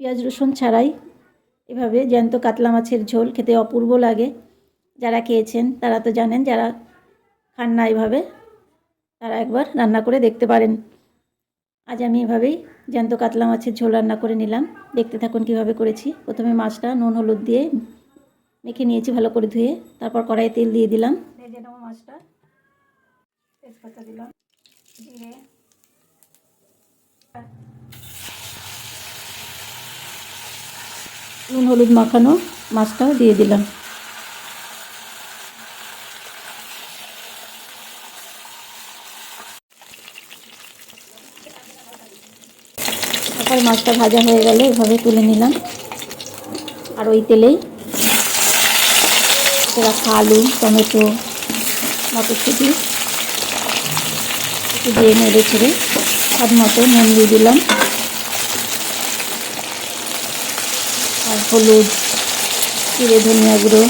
পেঁয়াজ রসুন ছাড়াই এভাবে জ্যান্ত কাতলা মাছের ঝোল খেতে অপূর্ব লাগে। যারা খেয়েছেন তারা তো জানেন, যারা খান না এভাবে, তারা একবার রান্না করে দেখতে পারেন। আজ আমি এভাবেই জ্যান্ত কাতলা মাছের ঝোল রান্না করে নিলাম। দেখতে থাকুন কীভাবে করেছি। প্রথমে মাছটা নুন, হলুদ দিয়ে মেখে নিয়েছি ভালো করে ধুয়ে। তারপর কড়াইয়ে তেল দিয়ে দিলাম। ভেজে মাছটা। তেজপাতা দিলাম। নুন, হলুদ মাখানো মাছটাও দিয়ে দিলাম। মাছটা ভাজা হয়ে গেলে এভাবে তুলে নিলাম। আর ওই তেলেই রাখা আলু, টমেটো, মটরশুঁটি, একটু দিয়ে নেড়ে ছেড়ে স্বাদ মতো নুন দিয়ে দিলাম। হলুদ, জিরে ধনিয়া গুঁড়ো,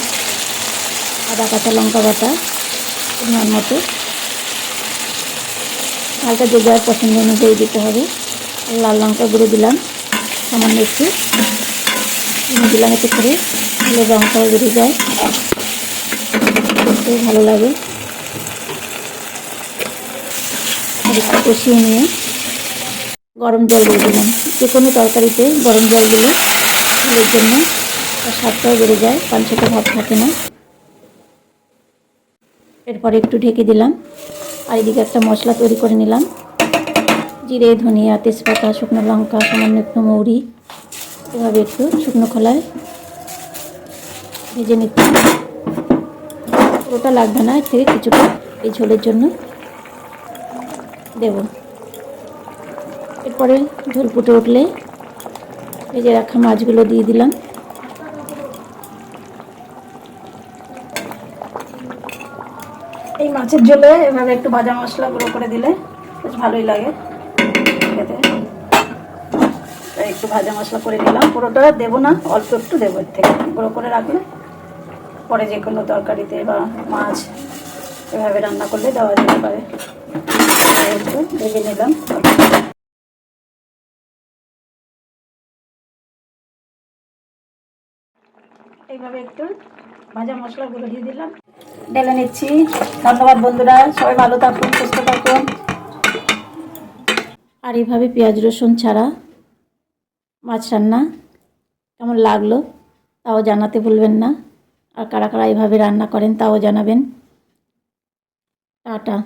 আদা কাঁচা লঙ্কা বাটা, পরিমাণ মতো। হালকা যে যার পছন্দ অনুযায়ী দিতে হবে। লাল লঙ্কা গুঁড়ো দিলাম, সামান্য একটু। দিলাম এতে করে ভালো রঙটাও বেড়ে যায়। খুব ভালো লাগে। আর একটু কষিয়ে নিয়ে গরম জল দিয়ে দিলাম। যে কোনো তরকারিতে গরম জল দিলে ঝোলের জন্য স্বাদটাও বেড়ে যায় পাঞ্চটা ভাব থাকে না। এরপরে একটু ঢেকে দিলাম, আর এদিকে একটা মশলা তৈরি করে নিলাম। জিরে, ধনিয়া, তেজপাতা, শুকনো লঙ্কা, সামান্য একটু মৌরি, এভাবে একটু শুকনো খোলায় ভেজে নিতে পুরোটা লাগবে না, এর থেকে কিছুটা এই ঝোলের জন্য দেব। এরপরে ঝোল ফুটে উঠলে ভেজে রাখা মাছগুলো দিয়ে দিলাম। এই মাছের ঝোলে এভাবে একটু ভাজা মশলা গুঁড়ো করে দিলে বেশ ভালোই লাগে খেতে। একটু ভাজা মশলা করে নিলাম। পুরোটা দেবো না, অল্প একটু দেবো এর থেকে। গুঁড়ো করে রাখলে পরে যে কোনো তরকারিতে বা মাছ এভাবে রান্না করলে দেওয়া যেতে পারে। একটু ভেজে নিলাম। এইভাবে একটু ভাজা মশলা গুঁড়ো দিয়ে দিলাম। ঢেলে নিচ্ছি। ধন্যবাদ বন্ধুরা, সবাই ভালো থাকুন, সুস্থ থাকুন। আর এইভাবে পেঁয়াজ, রসুন ছাড়া মাছ রান্না কেমন লাগল তাও জানাতে ভুলবেন না। আর কারা কারা এইভাবে রান্না করেন তাও জানাবেন। টাটা।